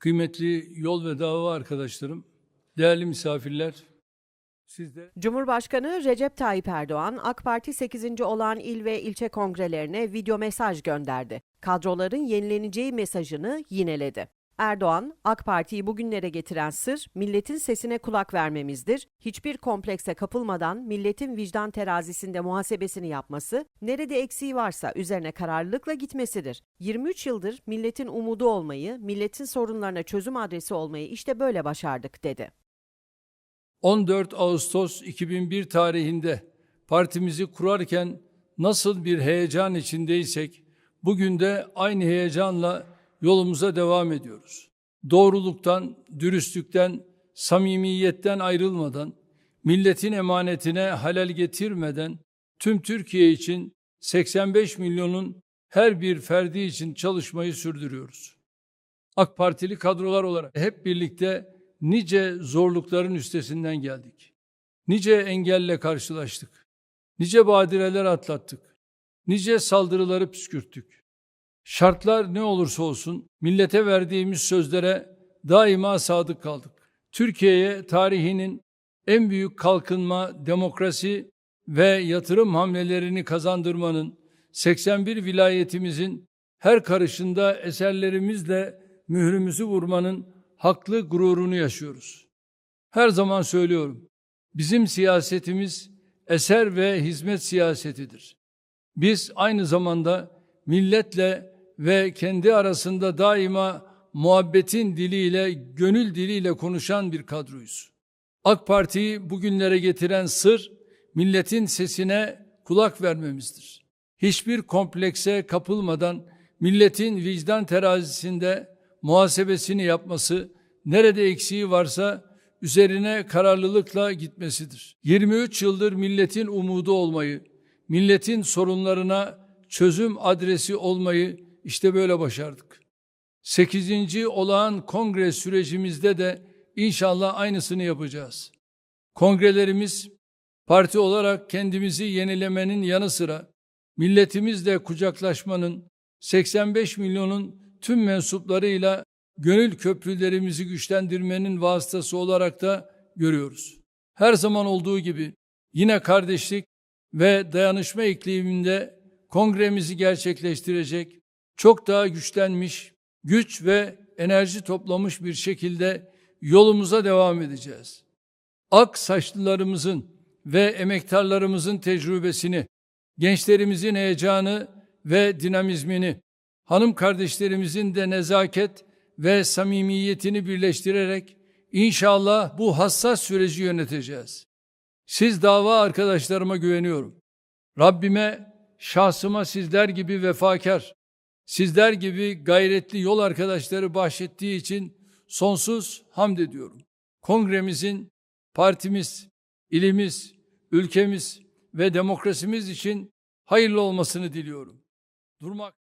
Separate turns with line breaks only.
Kıymetli yol ve dava arkadaşlarım, değerli misafirler, siz de
Cumhurbaşkanı Recep Tayyip Erdoğan, AK Parti 8. olan il ve ilçe kongrelerine video mesaj gönderdi. Kadroların yenileneceği mesajını yineledi. Erdoğan, AK Parti'yi bugünlere getiren sır, milletin sesine kulak vermemizdir. Hiçbir komplekse kapılmadan milletin vicdan terazisinde muhasebesini yapması, nerede eksiği varsa üzerine kararlılıkla gitmesidir. 23 yıldır milletin umudu olmayı, milletin sorunlarına çözüm adresi olmayı işte böyle başardık, dedi.
14 Ağustos 2001 tarihinde partimizi kurarken nasıl bir heyecan içindeysek, bugün de aynı heyecanla yolumuza devam ediyoruz. Doğruluktan, dürüstlükten, samimiyetten ayrılmadan, milletin emanetine halel getirmeden tüm Türkiye için 85 milyonun her bir ferdi için çalışmayı sürdürüyoruz. AK Partili kadrolar olarak hep birlikte nice zorlukların üstesinden geldik. Nice engelle karşılaştık. Nice badireler atlattık. Nice saldırıları püskürttük. Şartlar ne olursa olsun millete verdiğimiz sözlere daima sadık kaldık. Türkiye'ye tarihinin en büyük kalkınma, demokrasi ve yatırım hamlelerini kazandırmanın 81 vilayetimizin her karışında eserlerimizle mührümüzü vurmanın haklı gururunu yaşıyoruz. Her zaman söylüyorum. Bizim siyasetimiz eser ve hizmet siyasetidir. Biz aynı zamanda milletle ve kendi arasında daima muhabbetin diliyle, gönül diliyle konuşan bir kadroyuz. AK Parti'yi bugünlere getiren sır milletin sesine kulak vermemizdir. Hiçbir komplekse kapılmadan milletin vicdan terazisinde muhasebesini yapması, nerede eksiği varsa üzerine kararlılıkla gitmesidir. 23 yıldır milletin umudu olmayı, milletin sorunlarına çözüm adresi olmayı işte böyle başardık. 8. olağan kongre sürecimizde de inşallah aynısını yapacağız. Kongrelerimiz parti olarak kendimizi yenilemenin yanı sıra milletimizle kucaklaşmanın 85 milyonun tüm mensuplarıyla gönül köprülerimizi güçlendirmenin vasıtası olarak da görüyoruz. Her zaman olduğu gibi yine kardeşlik ve dayanışma ikliminde kongremizi gerçekleştirecek, çok daha güçlenmiş, güç ve enerji toplamış bir şekilde yolumuza devam edeceğiz. Ak saçlılarımızın ve emektarlarımızın tecrübesini, gençlerimizin heyecanı ve dinamizmini, hanım kardeşlerimizin de nezaket ve samimiyetini birleştirerek inşallah bu hassas süreci yöneteceğiz. Siz dava arkadaşlarıma güveniyorum. Rabbime, şahsıma sizler gibi vefakar, sizler gibi gayretli yol arkadaşları bahşettiği için sonsuz hamd ediyorum. Kongremizin, partimiz, ilimiz, ülkemiz ve demokrasimiz için hayırlı olmasını diliyorum. Durmak